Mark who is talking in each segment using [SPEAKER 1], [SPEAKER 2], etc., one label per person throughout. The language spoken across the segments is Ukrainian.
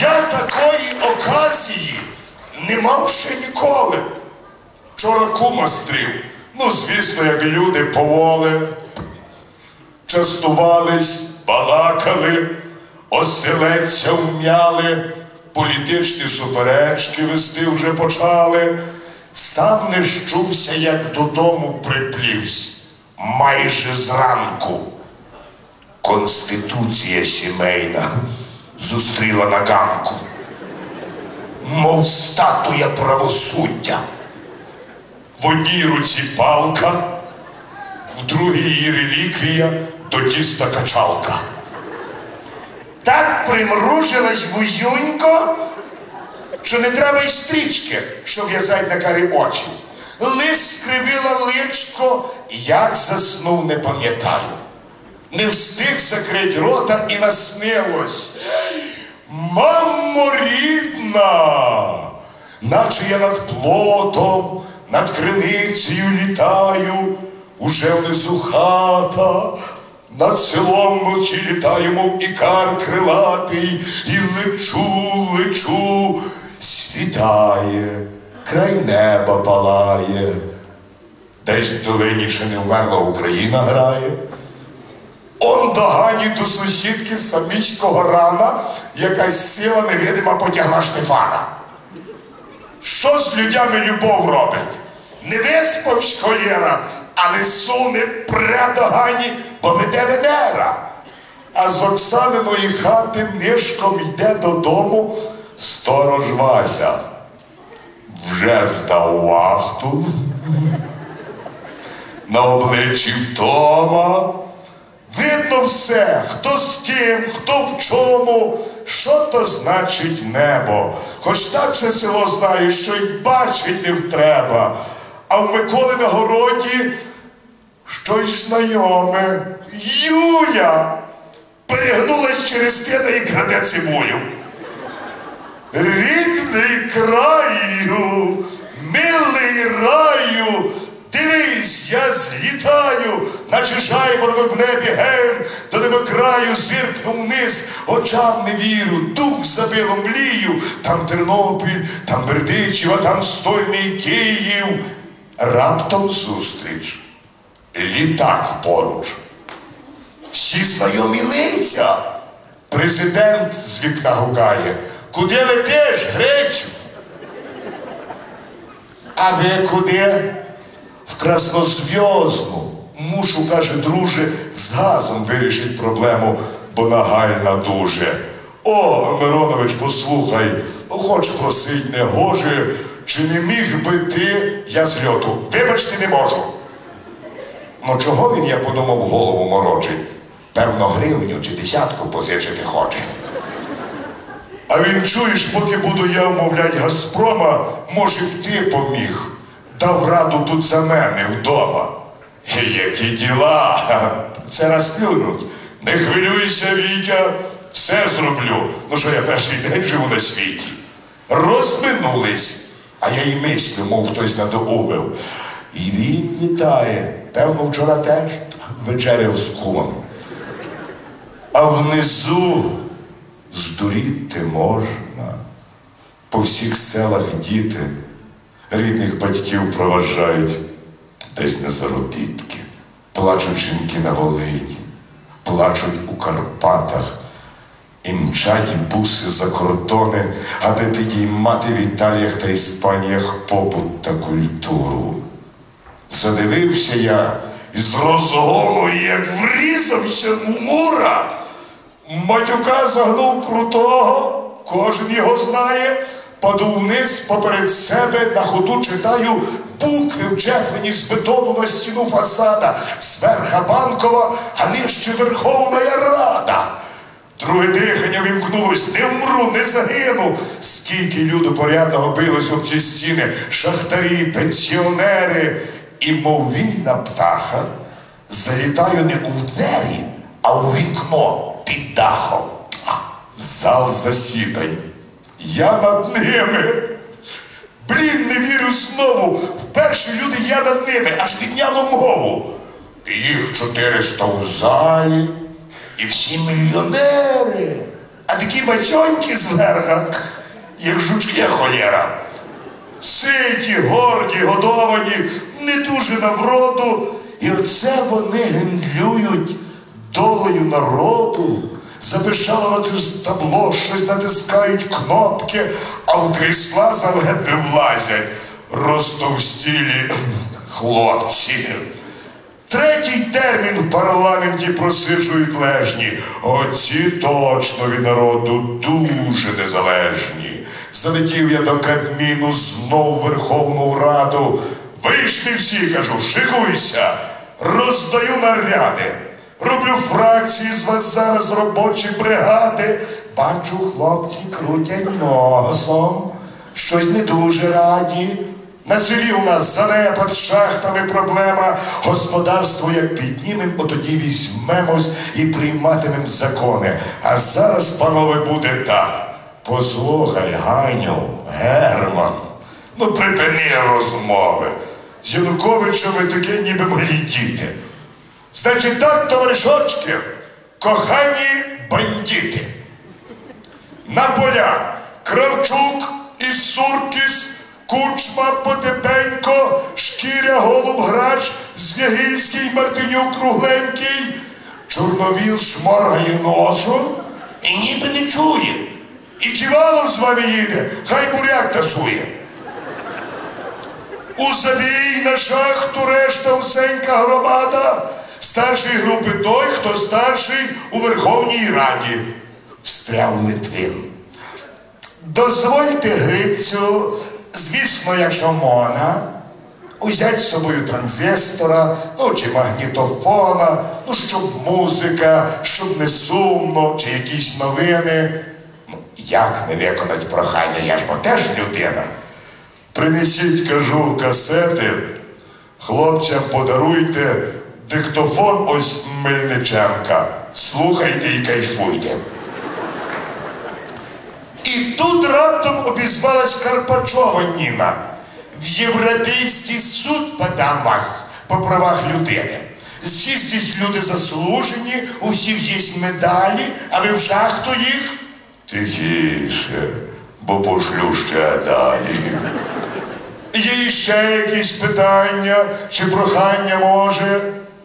[SPEAKER 1] Я такої оказії не мав ще ніколи. Вчора кума стрів. Ну, звісно, як люди поволи, частувались, балакали, оселедця вм'яли, політичні суперечки вести вже почали. Сам не щувся, як додому приплівсь майже зранку. Конституція сімейна зустріла на ганку, мов статуя правосуддя. В одній руці палка, в другій її реліквія до тіста качалка. Так примружилась вузюнько, що не треба й стрічки, щоб в'язать на карі очі. Лис скривила личко, як заснув, не пам'ятаю. Не встиг закрить рота і наснилось. Мамо рідна, наче я над плотом, над криницею літаю, уже внизу хата, над селом вночі літаю, мов ікар крилатий, і лечу, лечу, світає, край неба палає. Десь в долині ще не вмерла Україна грає. Он догані до сусідки самічкого рана якась сила невидима потягла Штефана. Що з людьми любов робить? Не виспав холєра, але суне предогані, бо веде Венера. А з Оксаниної хати нишком йде додому сторож Вася. Вже здав вахту. На обличчі втома. Видно все, хто з ким, хто в чому, що то значить небо. Хоч так все село знає, що й бачить не втреба. А в Миколи на городі щось знайоме. Юля перегнулась через тина і краде цибулю. Рідний краю, милий раю, дивись, я злітаю, наче жайворонок в небі ген, до неба краю зиркнув вниз, очам не віру, дух забило млію, там Тернопіль, там Бердичів, а там стольний Київ. Раптом зустріч, літак поруч. Всі знайомі лиця. Президент з вікна гукає. Куди летиш, Грецю? А ви куди? В Краснозв'язну. Мушу, каже, друже, з газом вирішить проблему, бо нагальна дуже. О, Миронович, послухай, хоч просить не гоже, чи не міг би ти, я з льоту, вибачте, не можу. Ну чого він, я подумав, голову морочить? Певно, гривню чи десятку позичити хоче. А він чуєш, поки буду я вмовлять Газпрома, може б ти поміг. Дав раду тут за мене вдома. Які діла? Це раз плюнуть. Не хвилюйся, Вітя, все зроблю. Ну що я перший день живу на світі. Розминулись, а я й мислю, мов хтось надоумив. І він літає. Певно, вчора теж вечеряв з кумом. А внизу здуріти можна. По всіх селах діти рідних батьків проважають десь на заробітки. Плачуть жінки на Волині, плачуть у Карпатах. І мчать буси за кордони, аби підіймати в Італіях та Іспаніях побут та культуру. Задивився я і з розгону, як врізався у мура. Матюка загнув крутого, кожен його знає, паду вниз поперед себе, на ходу читаю букви вчеплені з бетону на стіну фасада, зверха банкова, а нижче Верховна Рада. Друге дихання вімкнулось, не вмру, не загину. Скільки люду порядного билось об ці стіни, шахтарі, пенсіонери. І мов вільна птаха, залітаю не у двері, а у вікно під дахом. Зал засідань. Я над ними. Блін, не вірю знову. Вперше люди я над ними, аж підняло мову. Їх 400 в залі, і всі мільйонери. а такі бацьоньки зверха, як жучки холєра. Ситі, горді, годовані, не дуже на вроду. І оце вони гендлюють долею народу. Запишало на табло, щось натискають кнопки, а в крісла заледве влазять розтовстілі хлопці. Третій термін в парламенті просиджують лежні. Оці точно від народу дуже незалежні. Залетів я до Кабміну знов Верховну Раду. Вийшли всі, кажу, шикуйся, роздаю наряди. Роблю фракції з вас зараз робочі бригади. Бачу, хлопці крутять носом, щось не дуже раді. На селі у нас занепад, шахтами проблема. Господарство як піднімем, от тоді візьмемось і прийматимем закони. А зараз, панове, буде так. Послухай, Ганю, Герман, ну припини розмови. З Януковичем ви таке ніби малі діти. Значить так, товаришочки, кохані бандити. На поля Кравчук і Суркіс, Кучма, Потепенько, Шкіря, Голуб, Грач, Звягільський, Мартинюк, Кругленький, Чорновіл шморгає носом і ніби не чує. І ківалов з вами їде, хай буряк тасує. У забій на шахту решта усенька громада. Старший групи той, хто старший у Верховній Раді. Встряв Литвин. Дозвольте Грицю, звісно, якщо можна, узять з собою транзистора, ну чи магнітофона, ну щоб музика, щоб не сумно, чи якісь новини. Ну, як не виконати прохання, я ж бо теж людина. Принесіть, кажу, касети, хлопцям подаруйте диктофон ось Мельниченка. Слухайте і кайфуйте. І тут раптом обізвалась Карпачова Ніна. В Європейський суд подам вас по правах людини. Всі люди заслужені, у всіх є медалі, а ви в шахту їх? Тихіше, бо пошлю ще далі. Є ще якісь питання чи прохання може?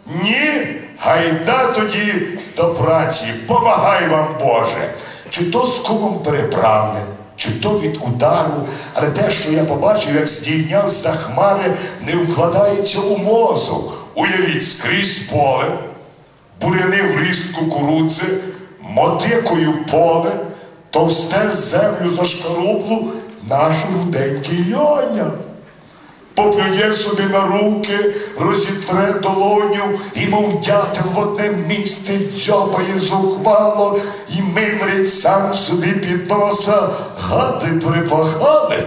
[SPEAKER 1] Ні? Гайда тоді до праці, помагай вам Боже. Чи то з кумом переправне, чи то від удару, але те, що я побачив, як здійняв за хмари, не вкладається у мозок. Уявіть, скрізь поле, буряни в ріст кукурудзи, мотикою поле, товсте землю за шкарублу, наш руденький льоня поплює собі на руки, розітре долоню і, мов дятел в одне місце дзьобає зухвало і мимрить сам собі під носа, гади припахали.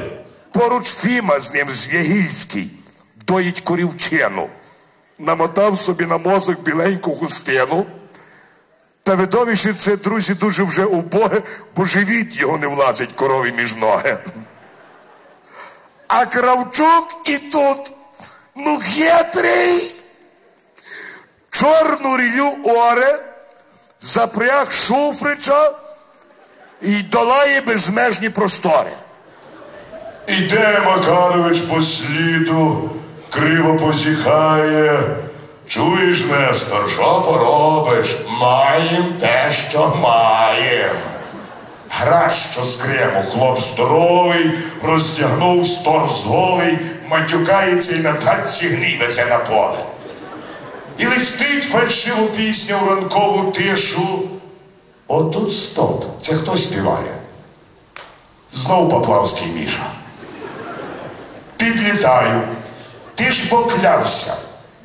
[SPEAKER 1] Поруч Фіма з ним Звягільський, доїть корівчину, намотав собі на мозок біленьку хустину. Та видовище це, друзі, дуже вже убоге, бо живіт його не влазить корові між ноги. А Кравчук і тут, ну хитрий, чорну рілю оре, запряг Шуфрича і долає безмежні простори. Іде Макарович по сліду, криво позіхає. Чуєш, Нестор, що поробиш? Маєм те, що маєм. Гра, що з крему, хлоп здоровий, розтягнув сторс голий, матюкається і на татці гнівиться на поле. І листить фальшиву пісню в ранкову тишу. Отут стоп. Це хто співає? Знов Поплавський Міша. Підлітаю. Ти ж поклявся,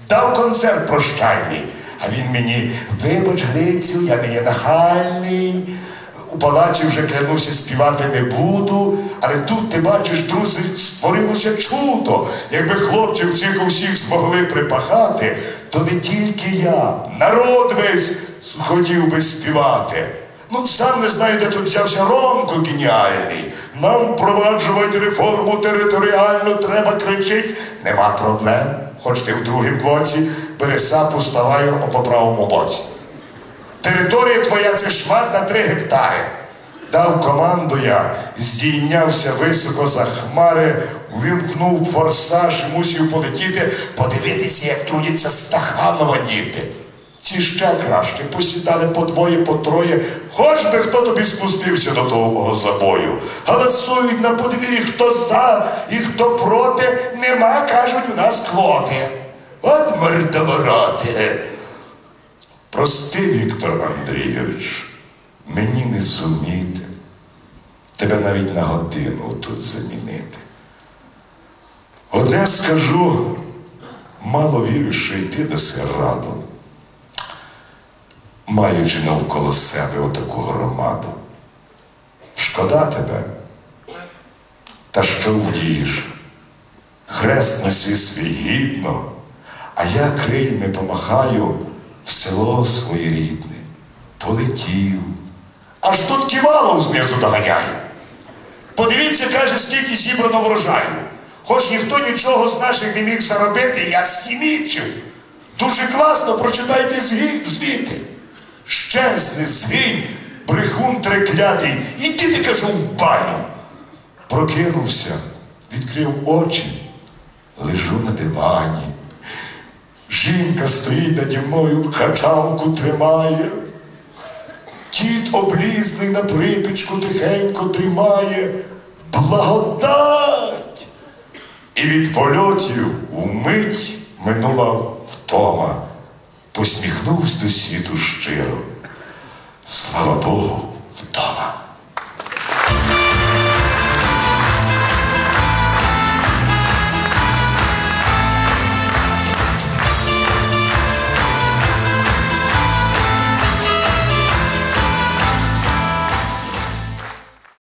[SPEAKER 1] дав концерт прощальний, а він мені, вибач, Грицю, я не є нахальний. У палаці вже клянуся, співати не буду, але тут ти бачиш, друзі, створилося чудо. Якби хлопців цих усіх змогли припахати, то не тільки я, народ весь хотів би співати. Ну, сам не знаю, де тут взявся Ромко геніальний. Нам впроваджувати реформу територіально треба кричить. Нема проблем. Хоч ти в другому блоці, пересапу ставаю по правому боці. Територія твоя це шмат на три гектари. Дав команду я, здійнявся високо за хмари, увімкнув форсаж мусів полетіти, подивитися, як трудяться Стаханова діти. Ці ще краще, посідали по двоє, по троє, хоч би хто тобі спустився до того забою. Галасують на подвір'ї, хто за і хто проти, нема, кажуть, у нас квоти. От мордовороти. Прости, Віктор Андрійович, мені не зуміти тебе навіть на годину тут замінити. Одне скажу, мало вірю, що йти даси раду, маючи навколо себе отаку громаду. Шкода тебе, та що вдієш? Хрест неси свій гідно, а я крильми помахаю село своє рідне. Полетів. Аж тут ківалов знизу доганяю. Подивіться, каже, скільки зібрано врожаю. Хоч ніхто нічого з наших не міг заробити, я схімічив. Дуже класно, прочитайте звіти. Щезне, згинь, брехун треклятий. Ідіть, кажу, в баню. Прокинувся, відкрив очі, лежу на дивані. Жінка стоїть наді мною, качалку тримає. Кіт облізний на припічку тихенько дрімає. Благодать! І від польотів вмить минула втома. Посміхнувся до світу щиро. Слава Богу, вдома.